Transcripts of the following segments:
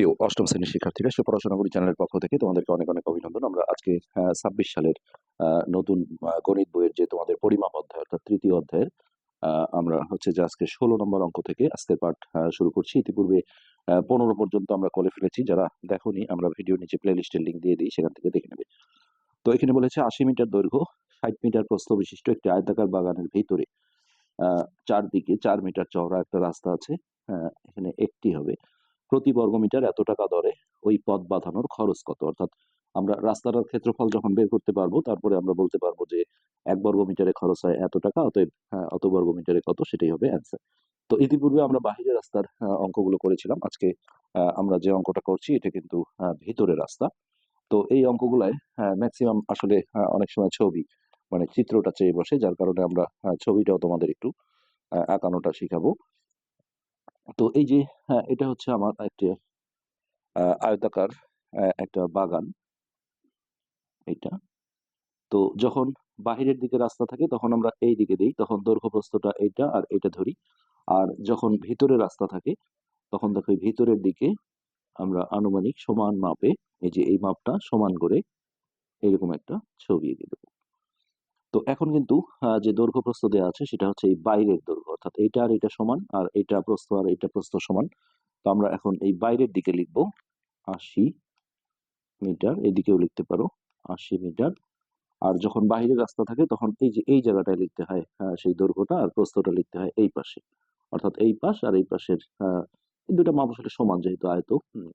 প্রিয় অষ্টম শ্রেণির শিক্ষার্থীরা সুপড়াশোনা চ্যানেলের পক্ষ থেকে তোমাদেরকে অনেক অনেক অভিনন্দন। আমরা আজকে ছাব্বিশ সালের নতুন গণিত বইয়ের যে তোমাদের পরিমাপ অধ্যায় অর্থাৎ তৃতীয় অধ্যায়ের আমরা হচ্ছে যে আজকে ষোলো নম্বর অঙ্ক থেকে আজকের পাঠ শুরু করছি। ইতিপূর্বে পনেরো পর্যন্ত আমরা করে ফেলেছি। যারা দেখোনি আমরা ভিডিও নিচে প্লে লিস্টের লিঙ্ক দিয়ে দিই সেখান থেকে দেখে নেবে। তো এখানে বলেছে আশি মিটার দৈর্ঘ্য ষাট মিটার প্রস্থ বিশিষ্ট একটি আয়তাকার বাগানের ভিতরে আহ, চারদিকে চার মিটার চওড়া একটা রাস্তা আছে এখানে একটি হবে। প্রতি বর্গমিটার এত টাকা দরে ওই পথ বাঁধানোর খরচ কত? অর্থাৎ আমরা রাস্তাটার ক্ষেত্রফল যখন বের করতে পারব তারপরে আমরা বলতে পারব যে এক বর্গ মিটারে খরচ হয় এত টাকা অতএব হ্যাঁ, অত বর্গ মিটারে কত সেটাই হবে অ্যান্সার তো ইতিপূর্বে আমরা বাহিরের রাস্তার অঙ্কগুলো করেছিলাম। আজকে আমরা যে অঙ্কটা করছি এটা কিন্তু আহ, ভিতরের রাস্তা। তো এই অঙ্কগুলায় ম্যাক্সিমাম আসলে অনেক সময় ছবি মানে চিত্রটা চেয়ে বসে যার কারণে আমরা আহ, ছবিটাও তোমাদের একটু আঁকানোটা শিখাবো। তো এই যে হ্যাঁ, এটা হচ্ছে আমার একটি আয়তাকার একটা বাগান। এটা তো যখন বাহিরের দিকে রাস্তা থাকে তখন আমরা এই দিকে দিই। তখন দৈর্ঘ্য প্রস্থটা এইটা আর এটা ধরি। আর যখন ভিতরে রাস্তা থাকে তখন দেখো ভিতরের দিকে আমরা আনুমানিক সমান মাপে এই যে এই মাপটা সমান করে এরকম একটা ছবি এঁকে দেবো। তো এখন কিন্তু যে দৈর্ঘ্য প্রস্থ দেওয়া আছে সেটা হচ্ছে এই বাইরের দৈর্ঘ্য অর্থাৎ এইটা আর এটা সমান আর এটা প্রস্থ আর এটা প্রস্থ সমান। তো আমরা এখন এই বাইরের দিকে লিখব আশি মিটার এদিকেও লিখতে পারো আশি মিটার। আর যখন বাইরের রাস্তা থাকে তখন এই যে এই জায়গাটায় লিখতে হয় আহ, সেই দৈর্ঘ্যটা আর প্রস্থটা লিখতে হয় এই পাশে। অর্থাৎ এই পাশ আর এই পাশের দুটা মাপ আসলে সমান যেহেতু আয়ত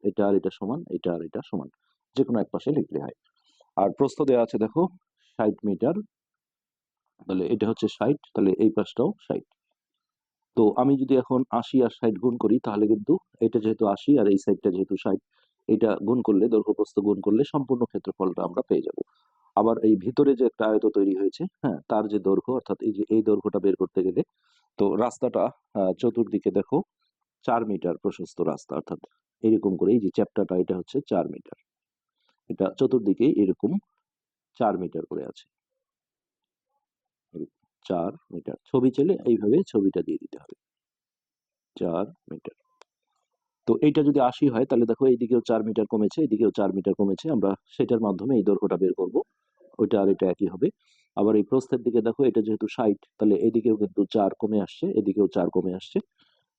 এটা আর এটা সমান এটা আর এটা সমান। যে কোনো এক পাশে লিখতে হয়। আর প্রস্থ দেওয়া আছে দেখো ষাট মিটার তাহলে এটা হচ্ছে ষাট, তাহলে এই পাশটাও ষাট। তো আমি যদি এখন আশি আর ষাট গুণ করি, তাহলে কিন্তু এটা যেহেতু আশি আর এই সাইডটা যেহেতু ষাট, এটা গুণ করলে দৈর্ঘ্য প্রস্থ গুণ করলে সম্পূর্ণ ক্ষেত্রফলটা আমরা পেয়ে যাব। আবার এই ভিতরে যে একটা আয়ত তৈরি হয়েছে হ্যাঁ তার যে দৈর্ঘ্য, অর্থাৎ এই যে, এই দৈর্ঘ্যটা বের করতে গেলে, তো রাস্তাটা চতুর্দিকে দেখো, চার মিটার প্রশস্ত রাস্তা, অর্থাৎ এরকম করে, এই যে চ্যাপ্টারটা, এটা হচ্ছে চার মিটার। এটা চতুর্দিকে এরকম চার মিটার করে আছে। চার মিটার। ছবি চেলে এইভাবে ছবিটা দিয়ে দিতে হবে। চার মিটার। তো এইটা যদি আশি হয়, তাহলে দেখো এইদিকেও চার মিটার কমেছে এদিকেও চার মিটার কমেছে। আমরা সেটার মাধ্যমে এই দৈর্ঘ্যটা বের করব। ওইটা আর এটা একই হবে। আবার এই প্রস্থের দিকে দেখো, এটা যেহেতু ষাট, তাহলে এদিকেও কিন্তু চার কমে আসছে, এদিকেও চার কমে আসছে।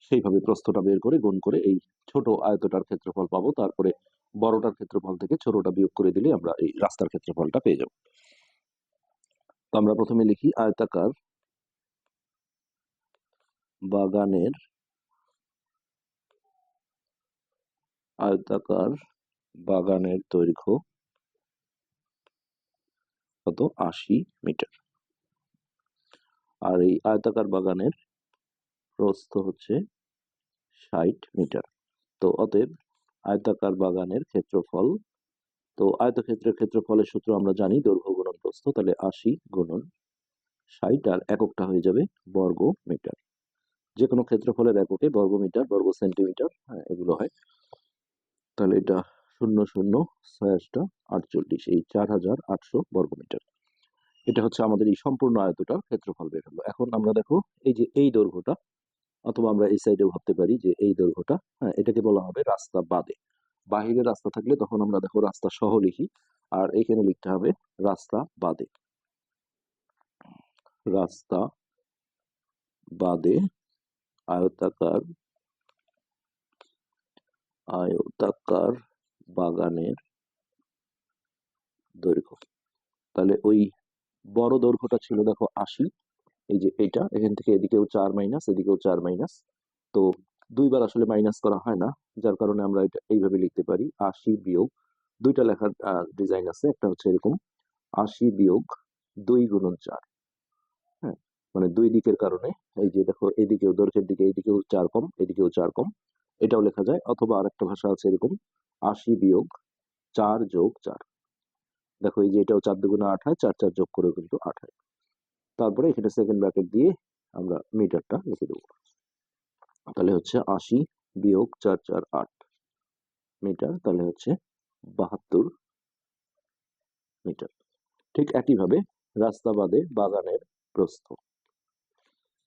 সেইভাবে প্রস্থটা বের করে, গুণ করে এই ছোট আয়তটার ক্ষেত্রফল পাবো। তারপরে বড়টার ক্ষেত্রফল থেকে ছোটটা বিয়োগ করে দিলে আমরা এই রাস্তার ক্ষেত্রফলটা পেয়ে যাব। আমরা প্রথমে লিখি আয়তাকার বাগানের আয়তাকার বাগানের দৈর্ঘ্য কত? আশি মিটার। আর এই আয়তাকার বাগানের প্রস্থ হচ্ছে ষাট মিটার। তো অতএব আয়তাকার বাগানের ক্ষেত্রফল তো আয়তক্ষেত্রের ক্ষেত্রফলের সূত্র আমরা জানি, দৈর্ঘ্য গুণন প্রস্থ, তাহলে আশি গুণন ষাট, আর এককটা হয়ে যাবে বর্গ মিটার যে কোনো ক্ষেত্রফলের এককে বর্গ মিটার বর্গ সেন্টিমিটার হ্যাঁ এগুলো হয়। তাহলে এটা শূন্য শূন্য ছয়াশটা আটচল্লিশ, এই চার হাজার আটশো বর্গ মিটার এটা হচ্ছে আমাদের এই সম্পূর্ণ আয়তটার ক্ষেত্রফল বের হলো। এখন আমরা দেখো, এই যে এই দৈর্ঘ্যটা, অথবা আমরা এই সাইডেও ভাবতে পারি যে এই দৈর্ঘ্যটা হ্যাঁ এটাকে বলা হবে রাস্তা বাদে। বাহিরে রাস্তা থাকলে তখন আমরা দেখো রাস্তা সহ লিখি, আর এখানে লিখতে হবে রাস্তা বাদে। রাস্তা বাদে আয়তাকার আয়তাকার বাগানের দৈর্ঘ্য। তাহলে ওই বড় দৈর্ঘ্যটা ছিল দেখো আশি, এই যে এটা, এখান থেকে এদিকেও চার মাইনাস, এদিকেও চার মাইনাস। তো দুইবার আসলে মাইনাস করা হয় না, যার কারণে আমরা এটা এইভাবে লিখতে পারি, আশি বিয়োগ, দুইটা লেখার ডিজাইন আছে, একটা হচ্ছে এরকম, আশি বিয়োগ দুই গুণন চার। হ্যাঁ মানে দুই দিকের কারণে, এই যে দেখো, এদিকেও দৈর্ঘ্যের দিকে এইদিকেও চার কম, এদিকেও চার কম, এটাও লেখা যায়, অথবা আরেকটা ভাষা আছে এরকম, আশি বিয়োগ চার যোগ চার। দেখো এই যে এটাও চার দুগুণে আট হয়, চার চার যোগ করে কিন্তু আট হয়। তারপরে এখানে সেকেন্ড ব্র্যাকেট দিয়ে আমরা মিটারটা লিখে দেবো। তাহলে হচ্ছে আশি বিয়োগ চার চার আট মিটার, তাহলে হচ্ছে বাহাত্তর মিটার। ঠিক একইভাবে রাস্তা বাদে বাগানের প্রস্থ।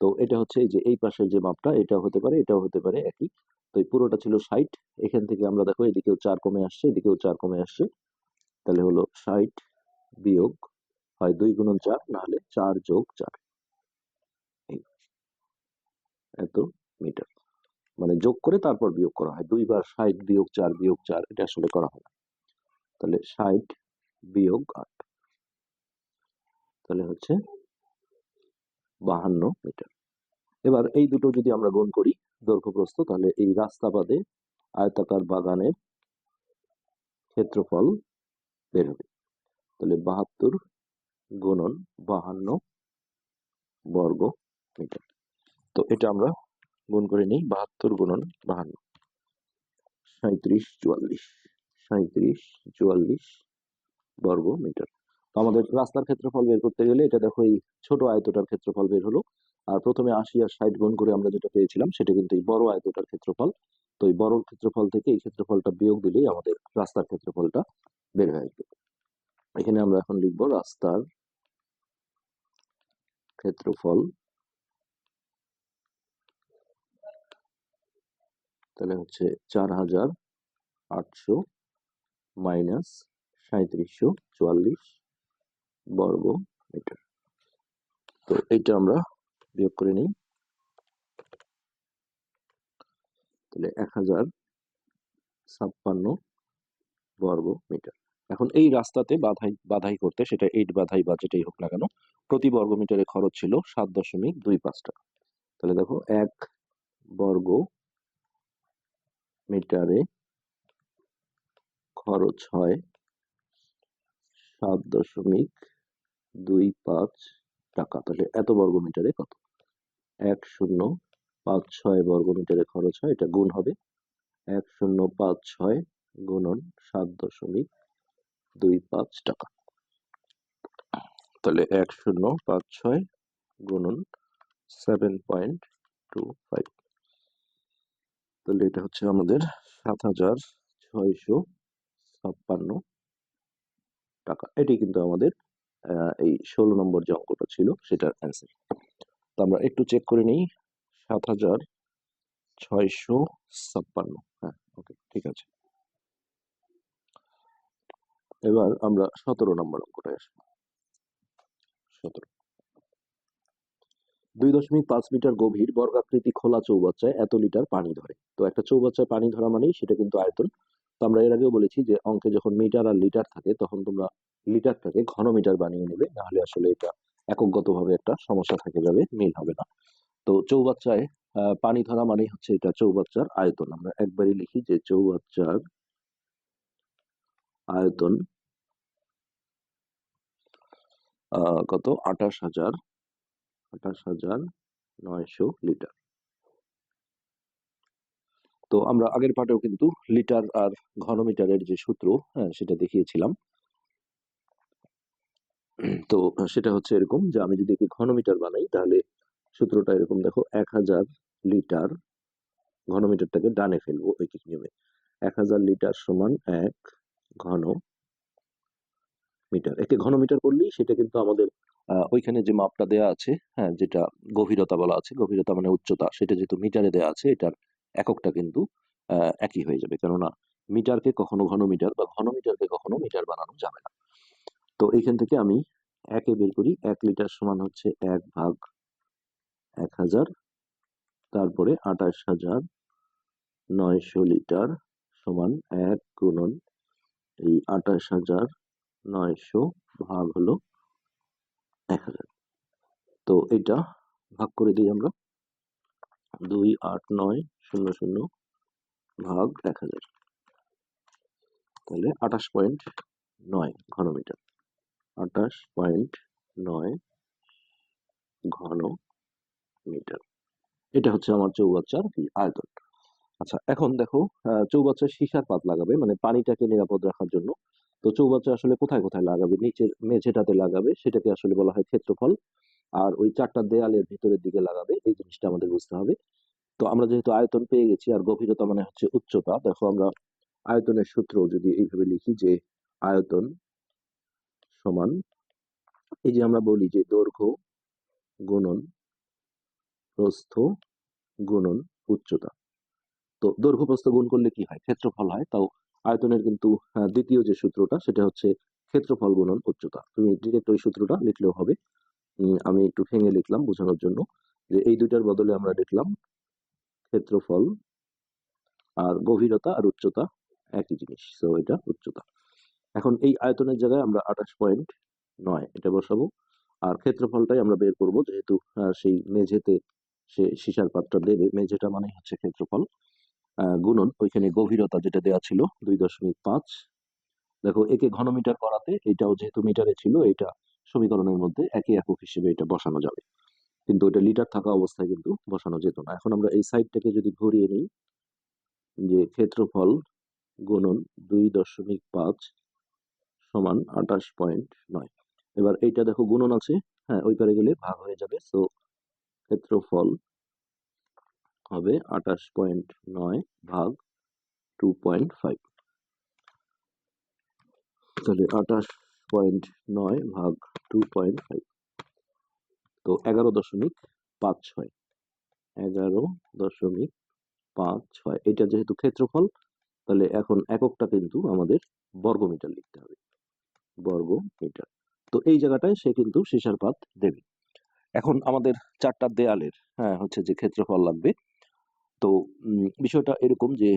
তো এটা হচ্ছে এই যে এই পাশের যে মাপটা এটা হতে পারে, এটাও হতে পারে একই। তো এই পুরোটা ছিল ষাট, এখান থেকে আমরা দেখো এদিকেও চার কমে আসছে, এদিকেও চার কমে আসছে। তাহলে হলো ষাট বিয়োগ হয় দুই গুণন চার না হলে চার যোগ চার। এত। মিটার। মানে যোগ করে তারপর বিয়োগ করা হয়। দুইবার ষাট বিয়োগ চার বিয়োগ চার, এটা আসলে করা হয় তাহলে ষাট বিয়োগ আট, তাহলে হচ্ছে বাহান্ন মিটার। এবার এই দুটো যদি আমরা গুণ করি দৈর্ঘ্য প্রস্থ, তাহলে এই রাস্তা বাদে আয়তাকার বাগানের ক্ষেত্রফল বের হবে। তাহলে বাহাত্তর গুণন বাহান্ন বর্গ মিটার। তো এটা আমরা গুণ করে নিই, বাহাত্তর গুণন বাহান্ন। সাঁত্রিশ চুয়াল্লিশ। সাঁত্রিশ চুয়াল্লিশ বর্গ মিটার আমাদের রাস্তার ক্ষেত্রফল বের করতে গেলে এটা দেখো এই ছোট আয়তটার ক্ষেত্রফল বের হলো। আর প্রথমে আশি আর ষাট গুণ করে আমরা যেটা পেয়েছিলাম, সেটা কিন্তু এই বড় আয়তটার ক্ষেত্রফল। তো এই বড় ক্ষেত্রফল থেকে এই ক্ষেত্রফলটা বিয়োগ দিলেই আমাদের রাস্তার ক্ষেত্রফলটা বের হয়ে আসবে। এখানে আমরা এখন লিখব রাস্তার ক্ষেত্রফল তাহলে হচ্ছে চার হাজার আটশো মাইনাস সাঁত্রিশশো চুয়াল্লিশ বর্গ মিটার। তো এইটা আমরা বিয়োগ করে নিই। তাহলে এক হাজার ছাপ্পান্ন বর্গ মিটার। এখন এই রাস্তাতে বাধাই বাধাই করতে, সেটা এইট বাধাই বা যেটাই হোক না কেন, প্রতি বর্গ মিটারে খরচ ছিল সাত দশমিক দুই পাঁচ টাকা। তাহলে দেখো এক বর্গ মিটারে খরচ হয় সাত দশমিক দুই পাঁচ টাকা। তাহলে এত বর্গ মিটারে কত? এক শূন্য পাঁচ ছয় বর্গ মিটারে খরচ হয়, এটা গুণ হবে। এক শূন্য পাঁচ ছয় গুণন সাত দশমিক দুই পাঁচ টাকা। তাহলে এক শূন্য পাঁচ ছয় গুণন সেভেন পয়েন্ট টু ফাইভ তাহলে এটা হচ্ছে আমাদের সাত হাজার ছয়শো ছাপ্পান্ন টাকা। এটি কিন্তু আমাদের এই ষোলো নম্বর যে অঙ্কটা ছিল সেটার অ্যান্সার তো আমরা একটু চেক করে নিই, সাত হাজার ছয়শো ছাপ্পান্ন। হ্যাঁ ওকে ঠিক আছে। এবার আমরা সতেরো নম্বর অঙ্কটায় আসব। সতেরো। দুই দশমিক পাঁচ মিটার গভীর বর্গাকৃতি খোলা চৌবাচ্চায় এত লিটার পানি ধরে। তো একটা চৌবাচ্চায় পানি ধরা মানেই সেটা কিন্তু আয়তন। তো আমরা এর আগেও বলেছি যে অঙ্কে যখন মিটার আর লিটার থাকে, তখন তোমরা লিটারটাকে ঘন মিটার বানিয়ে নেবে। নাহলে আসলে এটা এককগতভাবে একটা সমস্যা থেকে যাবে, মিল হবে না। তো চৌবাচ্চায় পানি ধরা মানেই হচ্ছে এটা চৌবাচ্চার আয়তন। আমরা একবারই লিখি যে চৌবাচ্চার আয়তন কত? আঠাশ হাজার আঠাশ হাজার নয়শো লিটার। তো আমরা আগের পাঠেও কিন্তু লিটার আর ঘনমিটারের যে সূত্র হ্যাঁ সেটা দেখিয়েছিলাম। তো সেটা হচ্ছে এরকম যে আমি যদি ঘনমিটার বানাই, তাহলে সূত্রটা এরকম, দেখো এক হাজার লিটার ঘনমিটারটাকে ডানে ফেলব ঐকিক নিয়মে। এক হাজার লিটার সমান এক ঘন মিটার একে ঘনমিটার করলেই সেটা কিন্তু আমাদের ওইখানে যে মাপটা দেয়া আছে হ্যাঁ যেটা গভীরতা বলা আছে, গভীরতা মানে উচ্চতা, সেটা যেহেতু মিটারে দেয়া আছে, এটার এককটা কিন্তু একই হয়ে যাবে। কেননা মিটারকে কখনো ঘনমিটার বা ঘনমিটারকে কখনো মিটার বানানো যাবে না। তো এইখান থেকে আমি একে বের করি, এক লিটার সমান হচ্ছে এক ভাগ এক হাজার, তারপরে আঠাশ হাজার নয়শো লিটার সমান এক গুণন এই আঠাশ হাজার নয়শো ভাগ হলো এক হাজার। তো এটা ভাগ করে দিই আমরা। দুই আট নয় শূন্য শূন্য ভাগ এক হাজার। তাহলে আঠাশ পয়েন্ট নয় ঘনমিটার। আঠাশ পয়েন্ট নয় ঘন মিটার এটা হচ্ছে আমার চৌবাচ্চার আয়তন। আচ্ছা এখন দেখো আহ, চৌবাচ্চায় সীসার পাত লাগাবে মানে পানিটাকে নিরাপদ রাখার জন্য তো চৌবাচ্চা আসলে কোথায় কোথায় লাগাবে? নিচের মেঝেটাতে লাগাবে, সেটাকে আসলে বলা হয় ক্ষেত্রফল। আর ওই চারটা দেয়ালের ভিতরের দিকে লাগাবে, এই জিনিসটা আমাদের বুঝতে হবে। তো আমরা যেহেতু আয়তন পেয়ে গেছি, আর গভীরতা মানে হচ্ছে উচ্চতা, দেখো আমরা আয়তনের সূত্র যদি এইভাবে লিখি যে আয়তন সমান, এই যে আমরা বলি যে দৈর্ঘ্য গুণন, প্রস্থ গুণন উচ্চতা। তো দৈর্ঘ্য, প্রস্থ গুণ করলে কি হয়? ক্ষেত্রফল হয়, তাও আয়তনের কিন্তু দ্বিতীয় যে সূত্রটা সেটা হচ্ছে ক্ষেত্রফল গুণন উচ্চতা তুমি ডিরেক্ট ওই সূত্রটা লিখলেও হবে আমি একটু ভেঙে লিখলাম বোঝানোর জন্য যে এই দুইটার বদলে আমরা লিখলাম ক্ষেত্রফল আর গভীরতা আর উচ্চতা একই জিনিস এটা উচ্চতা এখন এই আয়তনের জায়গায় আমরা আঠাশ পয়েন্ট নয় এটা বসাবো আর ক্ষেত্রফলটাই আমরা বের করব যেহেতু সেই মেঝেতে সে সীসার পাত্রটা দেবে মেঝেটা মানে হচ্ছে ক্ষেত্রফল গুণন, ওইখানে গভীরতা যেটা দেওয়া ছিল দুই দশমিক পাঁচ। দেখো, একে ঘনমিটার করাতে এটাও যেহেতু মিটারে ছিল, এটা সমীকরণের মধ্যে একই একক হিসেবে এটা বসানো যাবে। কিন্তু এটা লিটার থাকা অবস্থায় কিন্তু বসানো যেত না। এখন আমরা এই সাইডটাকে যদি ঘুরিয়ে নিই, যে ক্ষেত্রফল গুণন দুই দশমিক পাঁচ সমান আঠাশ পয়েন্ট নয়। এবার এইটা দেখো গুণন আছে হ্যাঁ ওই পারে গেলে ভাগ হয়ে যাবে। সো ক্ষেত্রফল হবে আঠাশ পয়েন্ট নয় ভাগ টু পয়েন্ট ফাইভ তাহলে আঠাশ পয়েন্ট নয় ভাগ টু পয়েন্ট ফাইভ তো এগারো দশমিক পাঁচ ছয়। এগারো দশমিক পাঁচ ছয়। এটা যেহেতু ক্ষেত্রফল, তাহলে এখন এককটা কিন্তু আমাদের বর্গমিটার লিখতে হবে। বর্গ মিটার তো এই জায়গাটায় সে কিন্তু সীসার পাত দেবে। এখন আমাদের চারটা দেয়ালের হ্যাঁ হচ্ছে যে ক্ষেত্রফল লাগবে তো বিষয়টা এরকম যে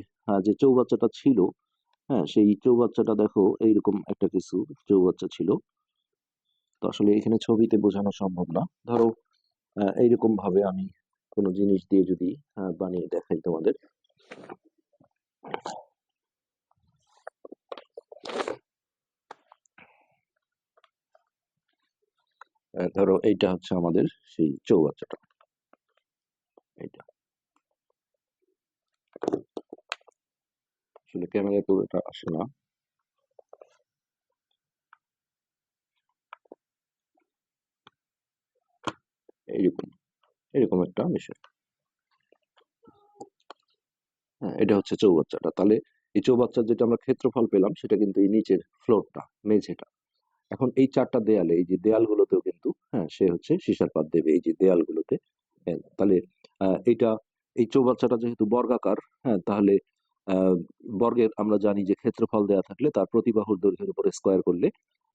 যে চৌবাচ্চাটা ছিল হ্যাঁ সেই চৌবাচ্চাটা দেখো এইরকম একটা কিছু চৌবাচ্চা ছিল। তো আসলে এখানে ছবিতে বোঝানো সম্ভব না। ধরো এইরকম ভাবে আমি কোনো জিনিস দিয়ে যদি বানিয়ে দেখাই তোমাদের। ধরো এইটা হচ্ছে আমাদের সেই চৌবাচ্চাটা। এইটা। আসলে ক্যামেরায় তো এটা আসে না। এইরকম এরকম একটা বিষয়। হ্যাঁ এটা হচ্ছে চৌবাচ্চাটা। তাহলে এই চৌবাচ্চার যেটা আমরা ক্ষেত্রফল পেলাম সেটা কিন্তু এই নিচের ফ্লোরটা মেঝেটা। এখন এই চারটা দেয়ালে এই যে দেয়ালগুলোতেও কিন্তু হ্যাঁ সে হচ্ছে সিসার পাত দেবে এই যে দেয়ালগুলোতে। হ্যাঁ, তাহলে এইটা এই চৌবাচ্চাটা যেহেতু বর্গাকার হ্যাঁ তাহলে বর্গের আমরা জানি যে ক্ষেত্রফল দেয়া থাকলে তার প্রতি বাহুর দৈর্ঘ্যের উপরে স্কোয়ার করলে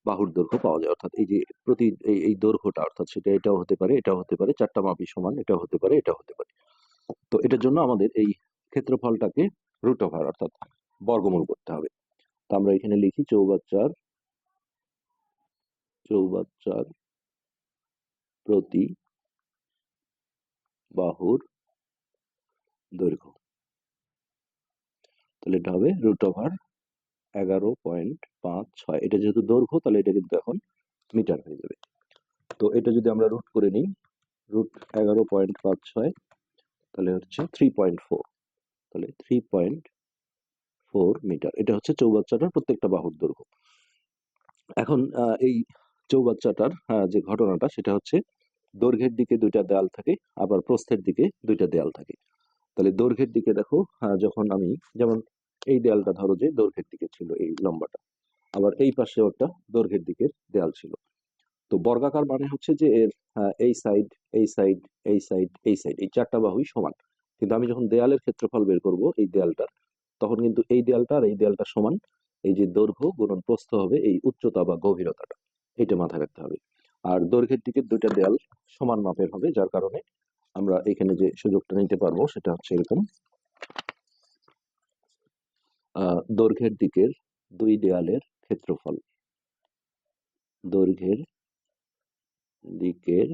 বাহুর দৈর্ঘ্য পাওয়া যায়। অর্থাৎ এই যে প্রতি এই দৈর্ঘ্যটা, অর্থাৎ সেটা এটাও হতে পারে, এটাও হতে পারে, চারটা মাপই সমান, এটাও হতে পারে, এটাও হতে পারে। তো এটার জন্য আমাদের এই ক্ষেত্রফলটাকে রুট ওভার অর্থাৎ বর্গমূল করতে হবে। তো আমরা এখানে লিখি চৌবাচ্চার চৌবাচ্চার প্রতি বাহুর দৈর্ঘ্য। তাহলে এটা হবে রুট ওভার এগারো পয়েন্ট পাঁচ ছয়। এটা যেহেতু দৈর্ঘ্য, তাহলে এটা কিন্তু এখন মিটার হয়ে যাবে। তো এটা যদি আমরা রুট করে নিই রুট এগারো পয়েন্ট পাঁচ ছয়, তাহলে হচ্ছে থ্রি পয়েন্ট ফোর তাহলে থ্রি পয়েন্ট ফোর মিটার এটা হচ্ছে চৌবাচ্চাটার প্রত্যেকটা বাহুর দৈর্ঘ্য। এখন এই চৌবাচ্চাটার যে ঘটনাটা, সেটা হচ্ছে দৈর্ঘ্যের দিকে দুইটা দেয়াল থাকে, আবার প্রস্থের দিকে দুইটা দেয়াল থাকে। তাহলে দৈর্ঘ্যের দিকে দেখো আহ, যখন আমি যেমন এই দেয়ালটা ধরো যে দৈর্ঘ্যের দিকে ছিল এই লম্বাটা। আবার এই পাশে একটা দৈর্ঘ্যের দিকের দেয়াল ছিল। তো বর্গাকার মানে হচ্ছে যে এর এই সাইড এই সাইড এই সাইড এই সাইড এই চারটা বাহুই সমান। কিন্তু আমি যখন দেয়ালের ক্ষেত্রফল বের করব এই দেয়ালটার তখন কিন্তু এই দেয়ালটা আর এই দেয়ালটা সমান। এই যে দৈর্ঘ্য গুণন প্রস্থ হবে এই উচ্চতা বা গভীরতাটা এটা মাথায় রাখতে হবে। আর দৈর্ঘ্যের দিকে দুইটা দেয়াল সমান মাপের হবে যার কারণে আমরা এখানে যে সুযোগটা নিতে পারব সেটা হচ্ছে এরকম। দৈর্ঘ্যের দিকের দুই দেয়ালের ক্ষেত্রফল। দৈর্ঘ্যের দিকের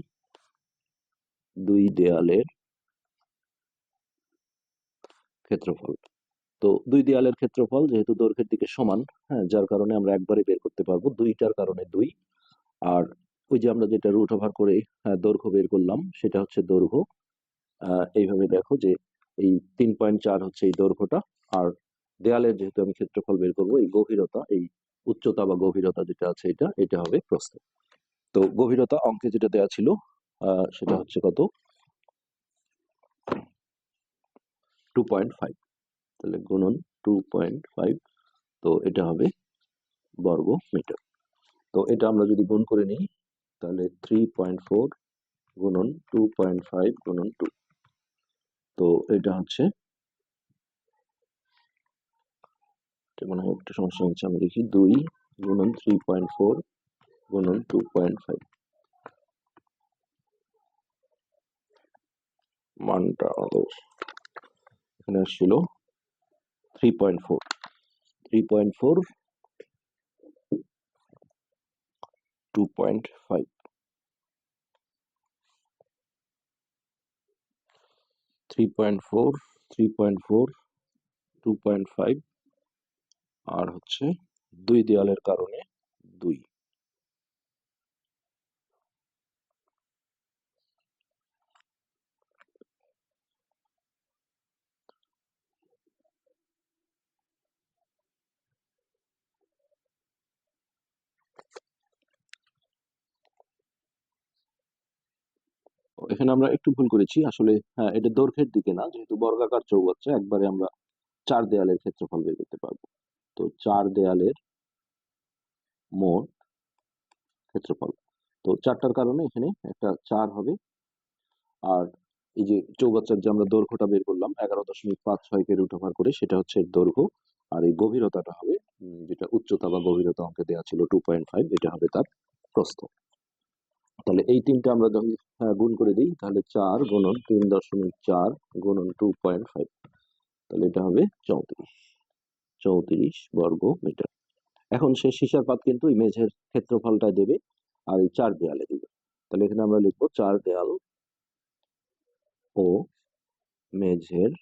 দুই দেয়ালের ক্ষেত্রফল। তো দুই দেয়ালের ক্ষেত্রফল যেহেতু দৈর্ঘ্যের দিকে সমান হ্যাঁ যার কারণে আমরা একবারে বের করতে পারব। দুইটার কারণে দুই, আর ওই যে আমরা যেটা রুট ওভার করে দৈর্ঘ্য বের করলাম, সেটা হচ্ছে দৈর্ঘ্য। এইভাবে দেখো যে এই তিন পয়েন্ট চার হচ্ছে এই দৈর্ঘ্যটা, আর দেয়ালের যেহেতু আমি ক্ষেত্রফল বের করব, এই গভীরতা, এই উচ্চতা বা গভীরতা যেটা আছে এটা এটা হবে প্রস্থ। তো গভীরতা অঙ্কে যেটা দেওয়া ছিল সেটা হচ্ছে কত? টু পয়েন্ট ফাইভ তাহলে গুণন টু পয়েন্ট ফাইভ তো এটা হবে বর্গ মিটার তো এটা আমরা যদি গুণ করে নিই তাহলে থ্রি পয়েন্ট ফোর গুণন টু পয়েন্ট ফাইভ গুণন টু তো এটা হচ্ছে মনে হয় একটু সমস্যা হচ্ছে, আমি দেখি দুই গুণন থ্রি পয়েন্ট ফোর গুণন টু পয়েন্ট ফাইভ মানটা আমাদের এখানে আসছিল three point four three point four two point five three point four three point four two point five আর হচ্ছে দুই দেওয়ালের কারণে দুই। এখানে আমরা একটু ভুল করেছি। আসলে হ্যাঁ এটা দৈর্ঘ্যের দিকে না। যেহেতু বর্গাকার চৌবাচ্চা একবারে আমরা চার দেয়ালের ক্ষেত্রফল বের করতে পারব। তো চার দেয়ালের মোট ক্ষেত্রফল। তো চারটার কারণে এখানে একটা চার হবে। আর এই যে চৌবাচ্চার যে আমরা দৈর্ঘ্যটা বের করলাম, এগারো দশমিক পাঁচ ছয়কে রুট ওভার করে, সেটা হচ্ছে দৈর্ঘ্য। আর এই গভীরতাটা হবে যেটা উচ্চতা বা গভীরতা অঙ্কে দেওয়া ছিল টু পয়েন্ট ফাইভ এটা হবে তার প্রস্থ। তাহলে এই তিনটা আমরা যখন গুণ করে দিই। তাহলে চার গুণন তিন দশমিক চার গুণন টু পয়েন্ট ফাইভ তাহলে এটা হবে চৌত্রিশ। চৌত্রিশ বর্গ মিটার। এখন সে সীসার পাত কিন্তু এই মেঝের ক্ষেত্রফলটা দেবে আর এই চার দেয়ালে দেবে। তাহলে এখানে আমরা লিখব চার দেয়াল ও মেঝের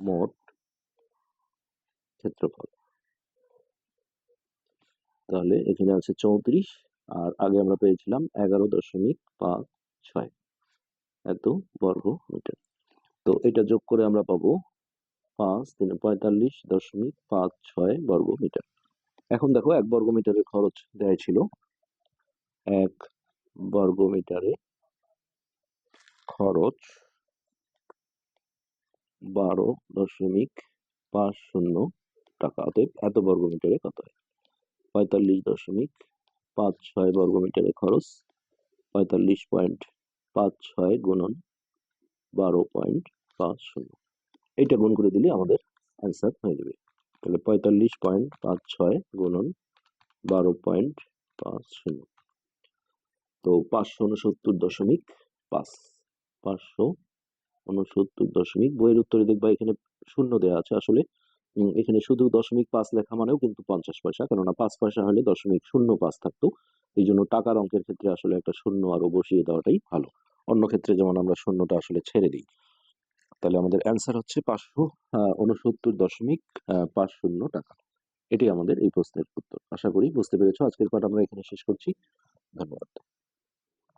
মোট ক্ষেত্রফল। তাহলে এখানে আছে চৌত্রিশ আর আগে আমরা পেয়েছিলাম এগারো দশমিক পাঁচ ছয়। এত বর্গ মিটার। তো এটা যোগ করে আমরা পাবো পাঁচ তিন পঁয়তাল্লিশ দশমিক পাঁচ ছয় বর্গ মিটার। এখন দেখো এক বর্গ মিটারের খরচ দেয় ছিল এক বর্গ মিটারে খরচ বারো দশমিক পাঁচ শূন্য টাকা। অতএব এত বর্গ মিটারে কত হয়? পঁয়তাল্লিশ দশমিক পাঁচ ছয় বর্গ মিটারে খরচ, পঁয়তাল্লিশ পয়েন্ট পাঁচ ছয় গুণন বারো পয়েন্ট পাঁচ শূন্য। এইটা গুণ করে দিলে আমাদের অ্যান্সার হয়ে যাবে। তাহলে পঁয়তাল্লিশ পয়েন্ট পাঁচ ছয় গুণন বারো পয়েন্ট পাঁচ শূন্য। তো পাঁচশো উনসত্তর দশমিক পাঁচ। পাঁচশো উনসত্তর দশমিক, বইয়ের উত্তরে দেখবা এখানে শূন্য দেওয়া আছে। আসলে এখানে শুধু দশমিক পাঁচ লেখা মানেও কিন্তু পঞ্চাশ পয়সা, কেননা পাঁচ পয়সা হলে দশমিক শূন্য পাঁচ থাকতো। এই জন্য টাকার অঙ্কের ক্ষেত্রে আসলে একটা শূন্য আরও বসিয়ে দেওয়াটাই ভালো। অন্য ক্ষেত্রে যেমন আমরা শূন্যটা আসলে ছেড়ে দিই। তাহলে আমাদের অ্যান্সার হচ্ছে পাঁচশো উনসত্তর দশমিক পাঁচ শূন্য টাকা। এটি আমাদের এই প্রশ্নের উত্তর। আশা করি বুঝতে পেরেছ। আজকের পাঠ আমরা এখানে শেষ করছি। ধন্যবাদ।